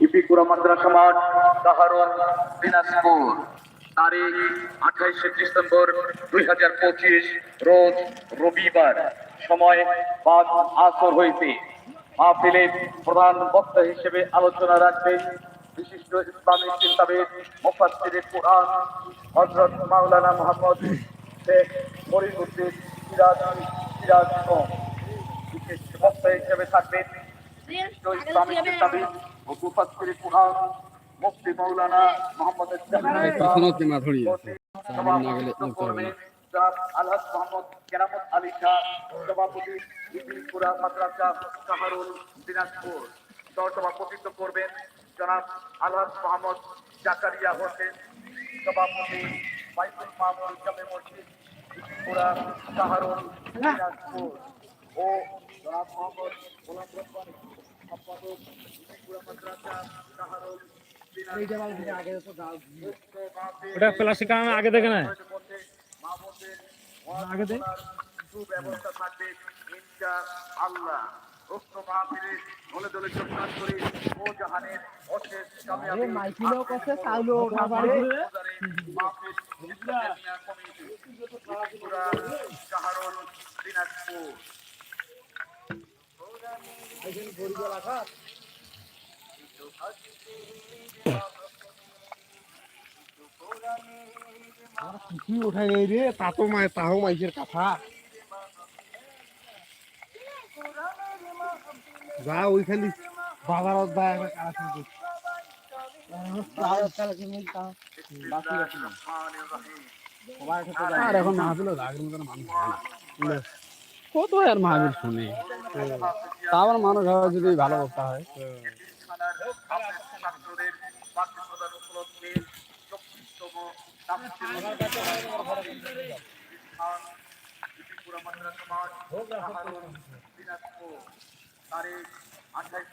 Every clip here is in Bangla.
ইপিকুরা মাদ্রাসা তারিখ আঠাইশে ডিসেম্বর দুই হাজার পঁচিশ রোজ রবিবার সময় পাঁচ আসর হইতে মাহফিলে প্রধান বক্তা হিসেবে আলোচনা রাখবেন বিশিষ্ট ইসলামী চিন্তাবিদ মুফাসসিরে কোরআন হযরত মাওলানা মোহাম্মদ শেখ ফরিদউদ্দিন সিরাজ সিরাজ। বিশেষ বক্তা হিসেবে থাকবেন বিশিষ্ট ইসলামী চিন্তাবিদ ও মুফাসসিরে কোরআন মুফতি মাওলানা মোহাম্মদ জনাব আলহাজ মোহাম্মদ কেরামত আলী শাহ সভাপতি মাদ্রাসা দিনাজপুর। সহসভাপতিত্ব করবেন জনাব আলহাজ মোহাম্মদ জাকারিয়া হোসেন সভাপতি বাইতুল মামুল জামে মসজিদ ইবিলপুরা কাহারুল দিনাজপুর। ও জনাব মোহাম্মদ গোলাম রব্বানি সম্পাদক ইবিলপুরা মাদ্রাসা কাহারুল ওটা প্লাস্টিক আগে দেখে না আগে দেখ সুব্যবস্থা থাকবে ইনশা আল্লাহ উক্ত মাহফিলে দলে দলে যোগদান করে ও জাহানের অশেষ কামিয়াবি মাইকিলেও চাউলো খাবারে মাহফিল দিনাজপুর কি উঠাই নেই রে? তা তো মাই, তাও মাইকের কথা। যা ওইখানে বাজারত যায় আর এখন হয় না। কত আর মাহাবীর শুনে? তা আমার মানুষ হয় যদি ভালো বক্তা হয়।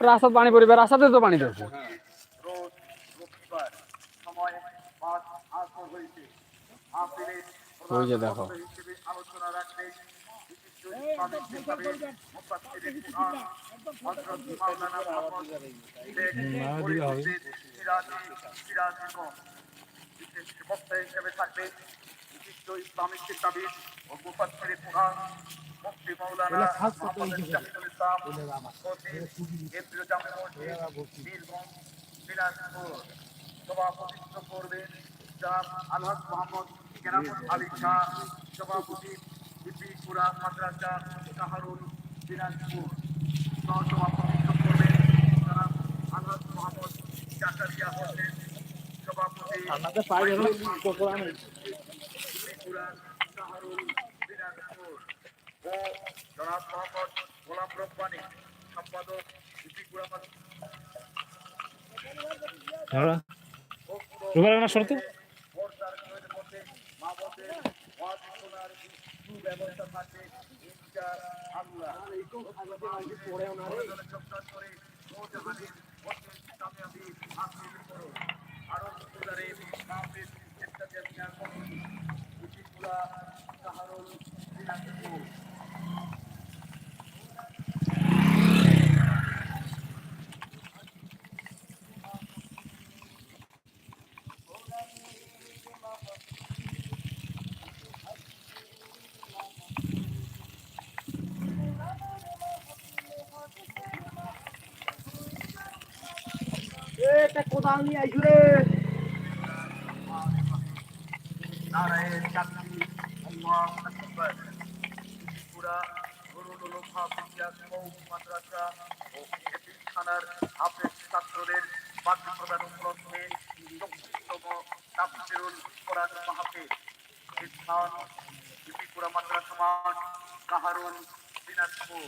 রাস্তাতে পানি পড়বে রাস্তাতে তো পানি মাহফিলে ওই যে দেখো। প্রধান বিশেষ বক্তা হিসেবে থাকবেন বিশিষ্ট ইসলামিক চিন্তাবিদ ও মুফাসসিরে কুরআন মুফতি মাওলানা মোহাম্মদ জাহিদুল ইসলাম করবেন আলহাজ মোহাম্মদ আলী শাহ সভাপতি বিপিপুরা মাদ্রাসা শাহরুল করবেন জনাব আলহাজ মোহাম্মদ জাকারিয়া হোসেন সভাপতি আমাদের পায়ে এখন কোকড়া নেই। জনাব মোহাম্মদ গোলাম রব্বানি সম্পাদক। রুবেল না সরতে ভোটার কার্ডের মধ্যে মা বোনদের ওয়াজ শোনার সুব্যবস্থা থাকবে ইনশা আল্লাহ যোগদান করে নৌজাহানের অশেষ কামিয়াবি হাসিল করুন আরও সুদারে মাহফিল ইত্তেজামিয়া কমিটি বিপিপুরা শাহরুল দিনাজপুর এটা কোদাল নিয়ে আইছো রে নারায়ণ চাকরি আল্লাহ আকবার পুরা গরুল লোফা বিদ্যা মৌ মাদ্রাসা ও এটি থানার হাফেজ ছাত্রদের বাকি প্রদান উপলক্ষে চব্বিশতম তাফসিরুল কোরআন মাহফিল। স্থান বিপিপুরা মাদ্রাসা মাঠ কাহারুল দিনাজপুর।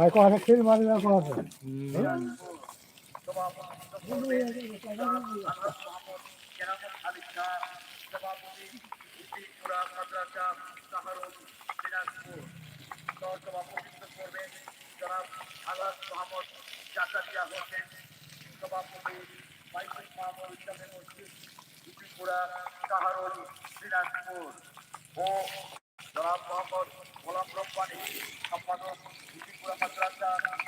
ভাই কথা খেল মারি না কথা ত্রিপুরা কাহারুল দিনাজপুর ও জনাব মোহাম্মদ গোলাম রব্বানি সম্পাদক ত্রিপুরা মাদ্রাসা